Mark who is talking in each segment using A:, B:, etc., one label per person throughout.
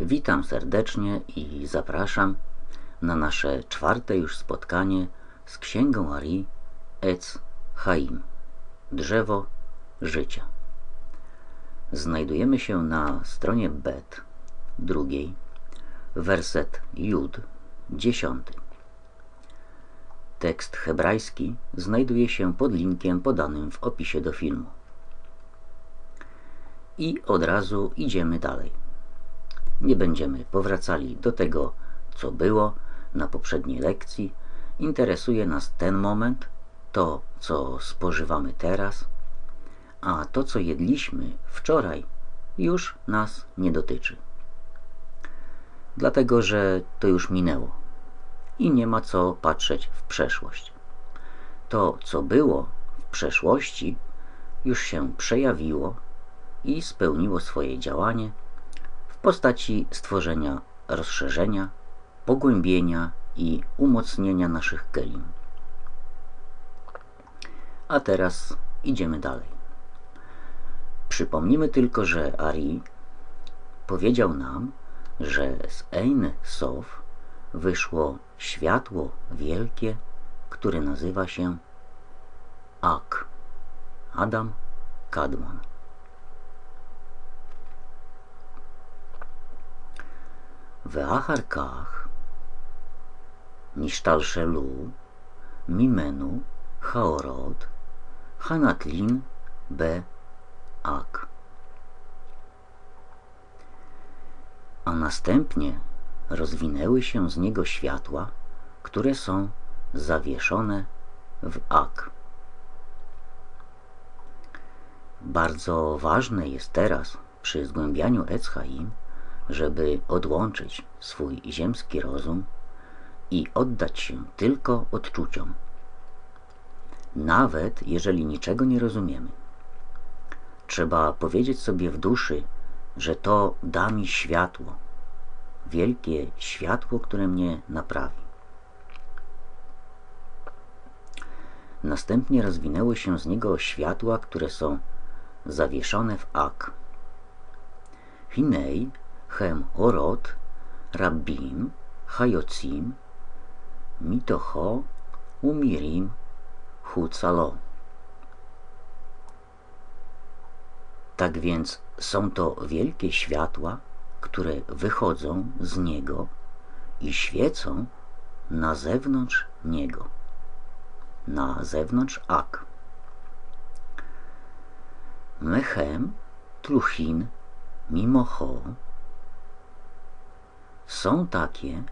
A: Witam serdecznie i zapraszam na nasze czwarte już spotkanie z Księgą Ari Ec Chaim Drzewo Życia. Znajdujemy się na stronie Bet drugiej, werset Jud dziesiąty. Tekst hebrajski znajduje się pod linkiem podanym w opisie do filmu. I od razu idziemy dalej. Nie będziemy powracali do tego, co było na poprzedniej lekcji. Interesuje nas ten moment, to, co spożywamy teraz, a to, co jedliśmy wczoraj, już nas nie dotyczy. Dlatego, że to już minęło i nie ma co patrzeć w przeszłość. To, co było w przeszłości, już się przejawiło i spełniło swoje działanie postaci stworzenia rozszerzenia, pogłębienia i umocnienia naszych kelim. A teraz idziemy dalej. Przypomnimy tylko, że Ari powiedział nam, że z Ein Sof wyszło światło wielkie, które nazywa się Ak. Adam Kadmon. В Ахарках, Ништалшелу, Мимену, Хаород, Ханатлин, Б. Ak. A następnie rozwinęły się z niego światła, które są zawieszone w Ak. Bardzo ważne jest teraz przy zgłębianiu Ecchaim żeby odłączyć swój ziemski rozum i oddać się tylko odczuciom, nawet jeżeli niczego nie rozumiemy. Trzeba powiedzieć sobie w duszy, że to da mi światło, wielkie światło, które mnie naprawi. Następnie rozwinęły się z niego światła, które są zawieszone w Ak. Hinej hem orot rabbim hayocim mitocho umirim hucalo. Tak więc są to wielkie światła, które wychodzą z Niego i świecą na zewnątrz Niego, na zewnątrz Ak. Mechem, truchin, mimocho są takie,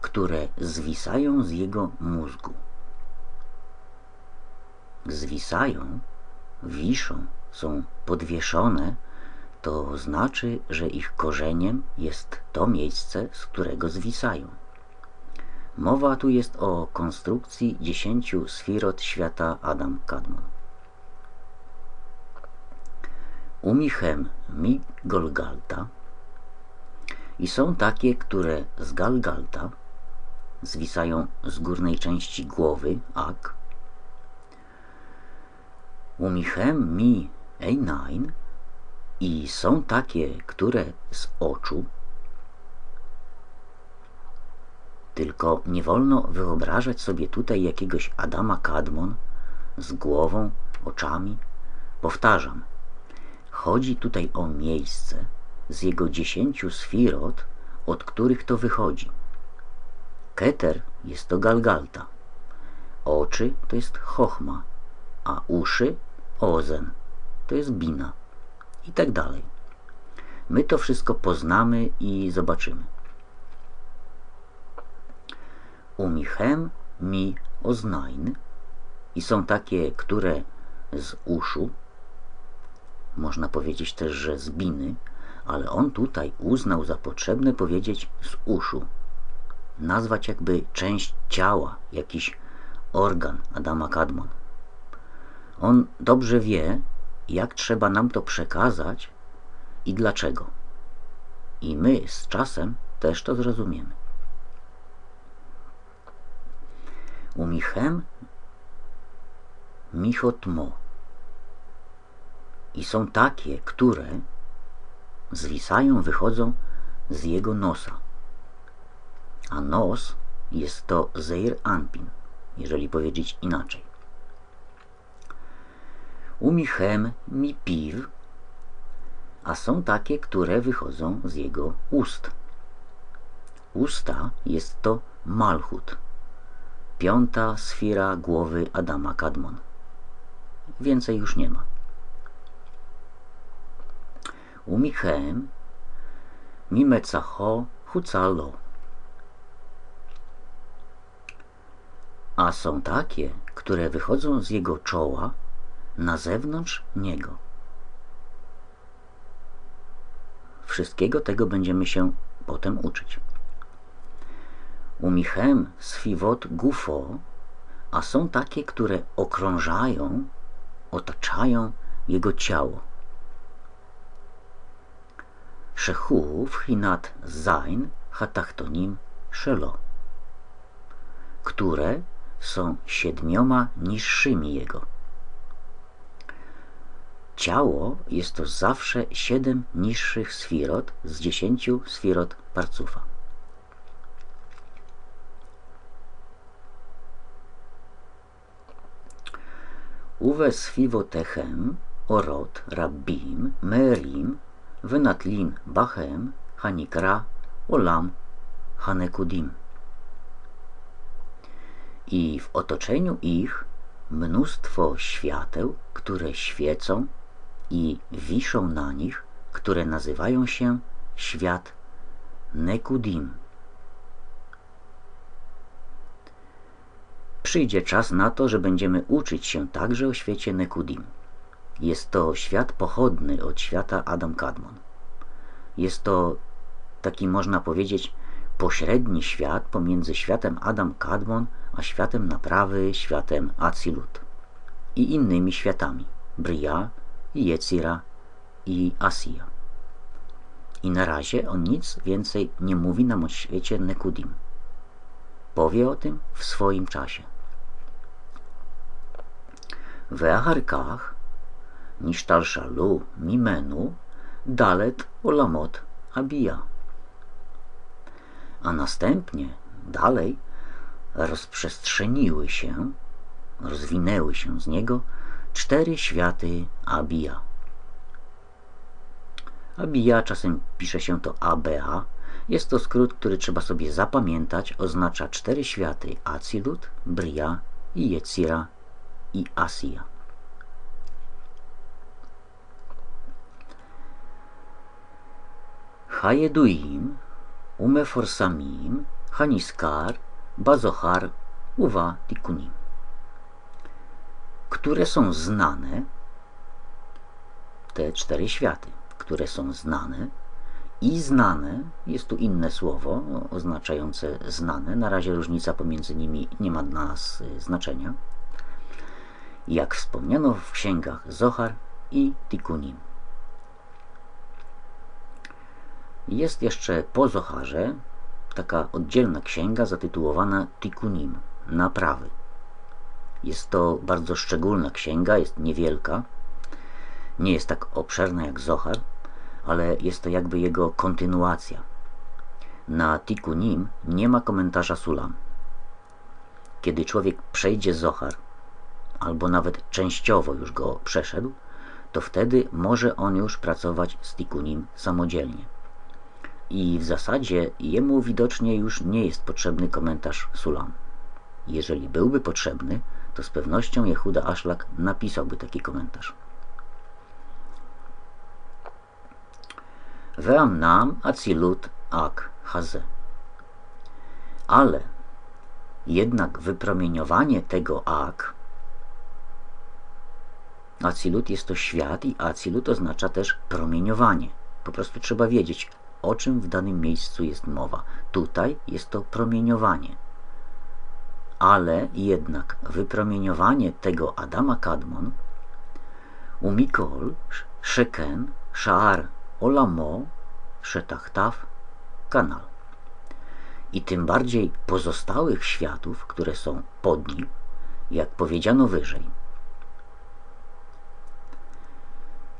A: które zwisają z jego mózgu. Zwisają, wiszą, są podwieszone, to znaczy, że ich korzeniem jest to miejsce, z którego zwisają. Mowa tu jest o konstrukcji dziesięciu sfirot świata Adam Kadmon. Umichem mi Golgalta i są takie, które z Galgalta zwisają z górnej części głowy, ak. Umichem mi einain i są takie, które z oczu. Tylko nie wolno wyobrażać sobie tutaj jakiegoś Adama Kadmon z głową, oczami. Powtarzam, chodzi tutaj o miejsce z jego dziesięciu sfirot, od których to wychodzi. Keter jest to Galgalta, oczy to jest Chochma, a uszy Ozen to jest Bina i tak dalej. My to wszystko poznamy i zobaczymy. Umichem mi oznain i są takie, które z uszu, można powiedzieć też, że z biny, ale on tutaj uznał za potrzebne powiedzieć z uszu. Nazwać jakby część ciała, jakiś organ Adama Kadmon. On dobrze wie, jak trzeba nam to przekazać i dlaczego. I my z czasem też to zrozumiemy. Umichem michotmo. I są takie, które zwisają, wychodzą z jego nosa. A nos jest to Zeir Anpin, jeżeli powiedzieć inaczej. Umichem mi piw, a są takie, które wychodzą z jego ust. Usta jest to Malchut, piąta sfera głowy Adama Kadmon. Więcej już nie ma. Umichem mimecacho hucalo. A są takie, które wychodzą z jego czoła na zewnątrz niego. Wszystkiego tego będziemy się potem uczyć. Umichem sfiwot gufo, a są takie, które okrążają, otaczają jego ciało. Szechu wchinat zain hatachtonim szelo, które są siedmioma niższymi jego. Ciało jest to zawsze siedem niższych sfirot z dziesięciu sfirot parcufa. Uwe sfiwotechem orot rabbim merim wynatlin bachem hanikra olam hanekudim. I w otoczeniu ich mnóstwo świateł, które świecą i wiszą na nich, które nazywają się świat Nekudim. Przyjdzie czas na to, że będziemy uczyć się także o świecie Nekudim. Jest to świat pochodny od świata Adam Kadmon. Jest to taki, można powiedzieć, pośredni świat pomiędzy światem Adam Kadmon a światem naprawy, światem Acilut i innymi światami Bria i Jecira i Asija. I na razie on nic więcej nie mówi nam o świecie Nekudim. Powie o tym w swoim czasie. W Acharkach nishtalshalu mimenu dalet olamot abija. A następnie, dalej, rozprzestrzeniły się, rozwinęły się z niego cztery światy abija. Abija, czasem pisze się to ABA, jest to skrót, który trzeba sobie zapamiętać, oznacza cztery światy Acilut, Bria, Yetzira i Asija. Hajeduim, Umeforsamim, Haniskar, Bazohar, Uwa Tikunim, które są znane, te cztery światy, które są znane. I znane, jest tu inne słowo oznaczające znane, na razie różnica pomiędzy nimi nie ma dla nas y, znaczenia, jak wspomniano w księgach Zohar i Tikunim. Jest jeszcze po Zoharze taka oddzielna księga zatytułowana Tikunim, naprawy. Jest to bardzo szczególna księga, jest niewielka, nie jest tak obszerna jak Zohar, ale jest to jakby jego kontynuacja. Na Tikunim nie ma komentarza Sulam. Kiedy człowiek przejdzie Zohar, albo nawet częściowo już go przeszedł, to wtedy może on już pracować z Tikunim samodzielnie. I w zasadzie jemu widocznie już nie jest potrzebny komentarz Sulam. Jeżeli byłby potrzebny, to z pewnością Jehuda Aszlak napisałby taki komentarz. Ve'amnam acilut ak haze. Ale jednak wypromieniowanie tego ak Acilut jest to świat i acilut oznacza też promieniowanie. Po prostu trzeba wiedzieć, o czym w danym miejscu jest mowa. Tutaj jest to promieniowanie. Ale jednak wypromieniowanie tego Adama Kadmon umikol szeken szar olamo szetachtaw kanal. I tym bardziej pozostałych światów, które są pod nim, jak powiedziano wyżej.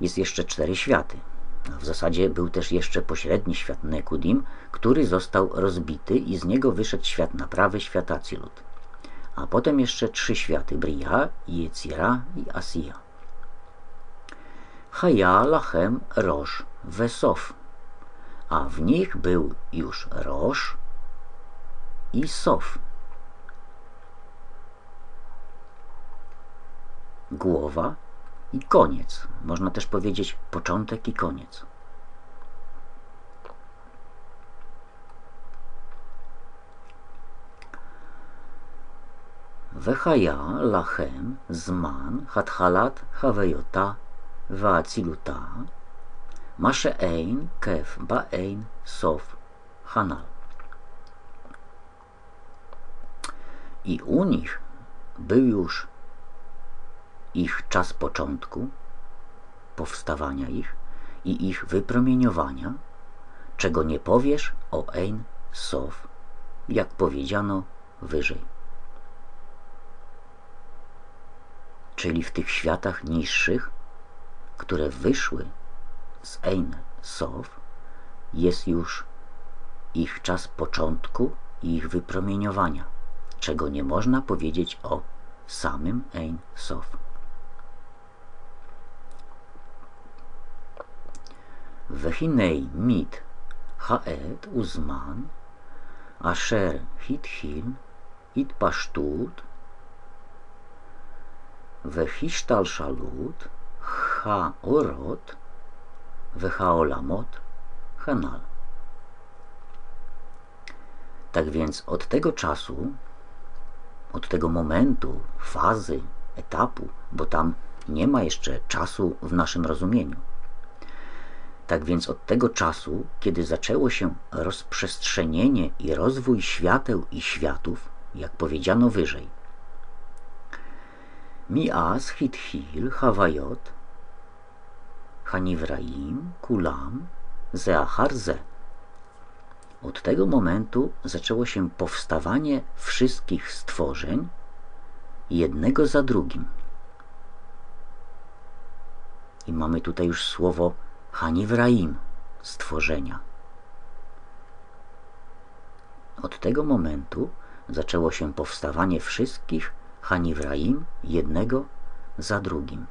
A: Jest jeszcze cztery światy. W zasadzie był też jeszcze pośredni świat Nekudim, który został rozbity i z niego wyszedł świat naprawy, świat Acilut. A potem jeszcze trzy światy, Bria, Jecira i Asija. Haja, Lachem, Roż, Wesof. A w nich był już Roż i Sof. Głowa i koniec. Można też powiedzieć początek i koniec. Wechaja lachem zman hathalat haveyota vaaciluta masze ein kef baein sof hanal. I u nich był już ich czas początku, powstawania ich i ich wypromieniowania, czego nie powiesz o Ein Sof, jak powiedziano wyżej. Czyli w tych światach niższych, które wyszły z Ein Sof, jest już ich czas początku i ich wypromieniowania, czego nie można powiedzieć o samym Ein Sof. והנה mit העת וזמן אשר התחיל התפשטות והשתלשלות האורות והעולמות הנ"ל. Tak więc od tego czasu, od tego momentu, fazy, etapu, bo tam nie ma jeszcze czasu w naszym rozumieniu, tak więc od tego czasu, kiedy zaczęło się rozprzestrzenienie i rozwój świateł i światów, jak powiedziano wyżej, Miaz Hithil Havayot Hanivraim Kulam Zeachar Ze. Od tego momentu zaczęło się powstawanie wszystkich stworzeń jednego za drugim. I mamy tutaj już słowo Hanivraim stworzenia. Od tego momentu zaczęło się powstawanie wszystkich Hanivraim jednego za drugim.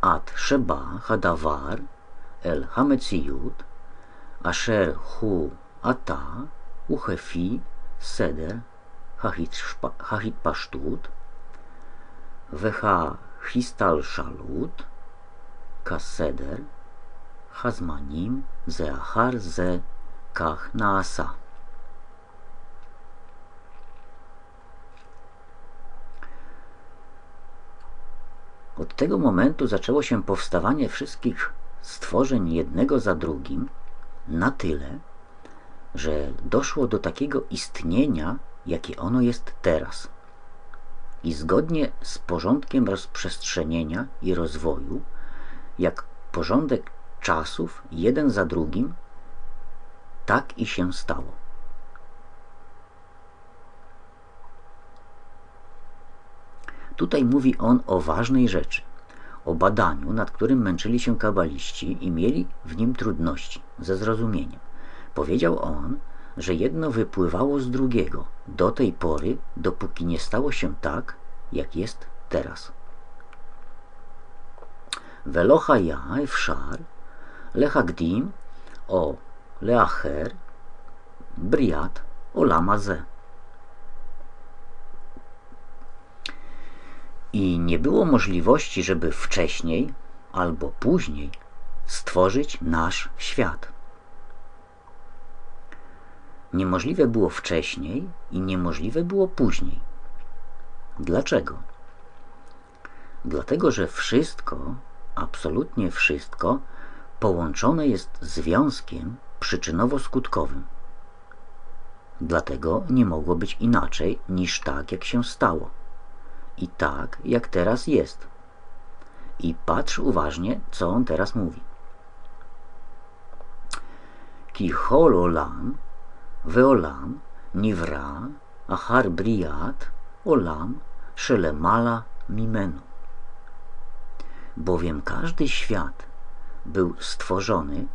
A: At Sheba Hadawar El Hametziyut Asher Hu Ata Uchefi Seder Hahit Pashtut Vecha Histal Shalut, Kaseder, Hazmanim, Zeachar Ze Kach. Od tego momentu zaczęło się powstawanie wszystkich stworzeń jednego za drugim na tyle, że doszło do takiego istnienia, jakie ono jest teraz i zgodnie z porządkiem rozprzestrzenienia i rozwoju, jak porządek czasów jeden za drugim, tak i się stało. Tutaj mówi on o ważnej rzeczy, o badaniu, nad którym męczyli się kabaliści i mieli w nim trudności ze zrozumieniem. Powiedział on, że jedno wypływało z drugiego do tej pory, dopóki nie stało się tak, jak jest teraz. Velocha ja efshar lechagdim o leacher briat olama ze. I nie było możliwości, żeby wcześniej albo później stworzyć nasz świat. Niemożliwe było wcześniej i niemożliwe było później. Dlaczego? Dlatego, że wszystko, absolutnie wszystko, połączone jest związkiem przyczynowo-skutkowym. Dlatego nie mogło być inaczej niż tak, jak się stało. I tak, jak teraz jest. I patrz uważnie, co on teraz mówi. Ki hololam Veolam, Nivra, Achar Briat, Olam, Shelemala Mimenu. bowiem każdy świat był stworzony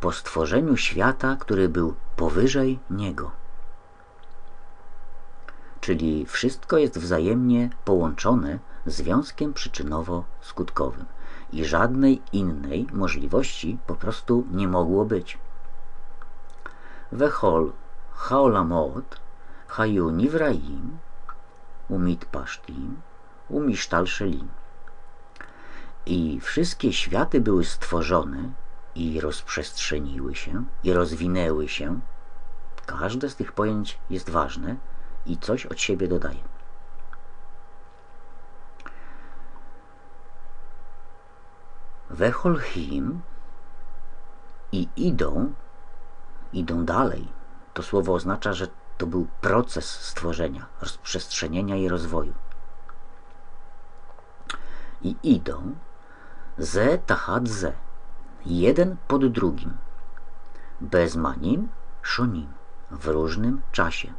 A: po stworzeniu świata, który był powyżej niego. Czyli wszystko jest wzajemnie połączone związkiem przyczynowo-skutkowym i żadnej innej możliwości po prostu nie mogło być. Wechol haolamot hayu nivraim umit pasztim umisztal szelim. I wszystkie światy były stworzone i rozprzestrzeniły się i rozwinęły się. Każde z tych pojęć jest ważne i coś od siebie dodaje. Wecholchim i idą, idą dalej. To słowo oznacza, że to był proces stworzenia, rozprzestrzenienia i rozwoju. I idą ze tachat ze, jeden pod drugim, bez manim, szonim, w różnym czasie.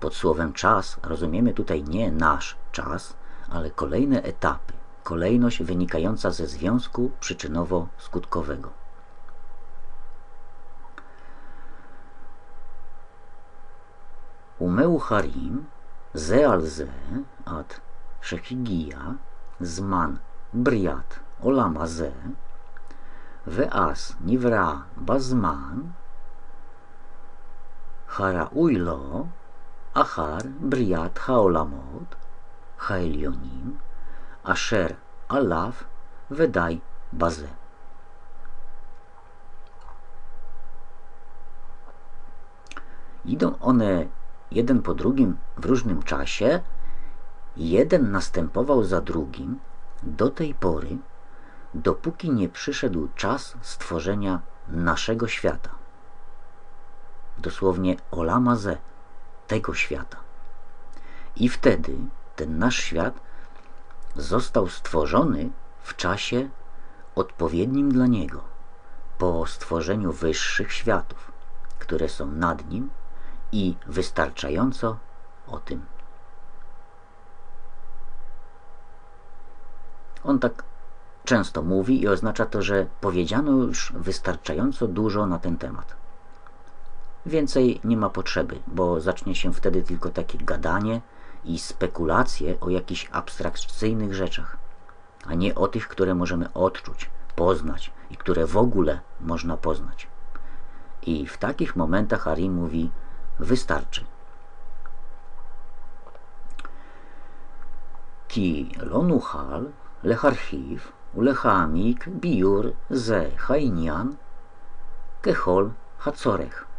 A: Pod słowem czas rozumiemy tutaj nie nasz czas, ale kolejne etapy, kolejność wynikająca ze związku przyczynowo-skutkowego. Umeu harim ze al ze ad szechigia zman briat olama ze ve'as nivra bazman haraujlo achar briat haolamot haelionim asher alav wedaj bazę. Idą one jeden po drugim w różnym czasie, jeden następował za drugim do tej pory, dopóki nie przyszedł czas stworzenia naszego świata. Dosłownie olamaze tego świata. I wtedy ten nasz świat został stworzony w czasie odpowiednim dla niego, po stworzeniu wyższych światów, które są nad nim i wystarczająco o tym. On tak często mówi i oznacza to, że powiedziano już wystarczająco dużo na ten temat. Więcej nie ma potrzeby, bo zacznie się wtedy tylko takie gadanie, i spekulacje o jakichś abstrakcyjnych rzeczach, a nie o tych, które możemy odczuć, poznać i które w ogóle można poznać. I w takich momentach Ari mówi: Wystarczy. Ki lonuchal lecharchiv ulechamik biur ze hainian kehol hacorech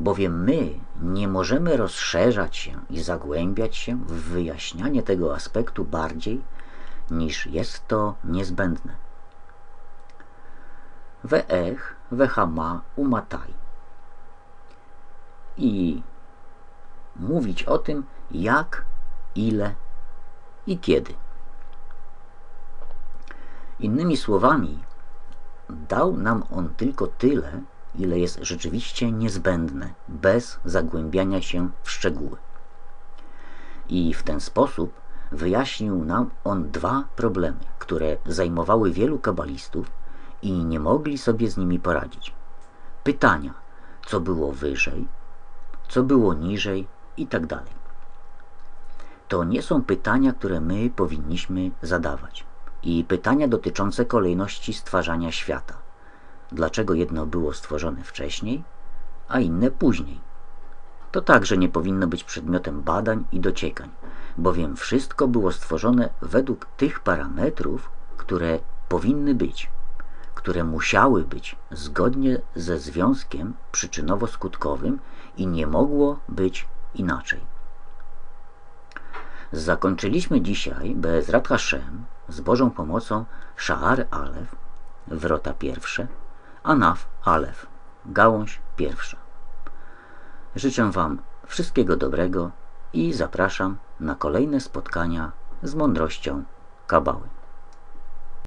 A: bowiem my nie możemy rozszerzać się i zagłębiać się w wyjaśnianie tego aspektu bardziej, niż jest to niezbędne. Weech, wehama, umataj. I mówić o tym, jak, ile i kiedy. Innymi słowami, dał nam on tylko tyle, ile jest rzeczywiście niezbędne, bez zagłębiania się w szczegóły. I w ten sposób wyjaśnił nam on dwa problemy, które zajmowały wielu kabalistów i nie mogli sobie z nimi poradzić. Pytania, co było wyżej, co było niżej tak dalej. To nie są pytania, które my powinniśmy zadawać. I pytania dotyczące kolejności stwarzania świata – dlaczego jedno było stworzone wcześniej, a inne później. To także nie powinno być przedmiotem badań i dociekań, bowiem wszystko było stworzone według tych parametrów, które powinny być, które musiały być zgodnie ze związkiem przyczynowo-skutkowym i nie mogło być inaczej. Zakończyliśmy dzisiaj bez Hashem z Bożą pomocą Sha'ar Alef, wrota pierwsze, Anaf Alef, gałąź pierwsza. Życzę Wam wszystkiego dobrego i zapraszam na kolejne spotkania z mądrością Kabały.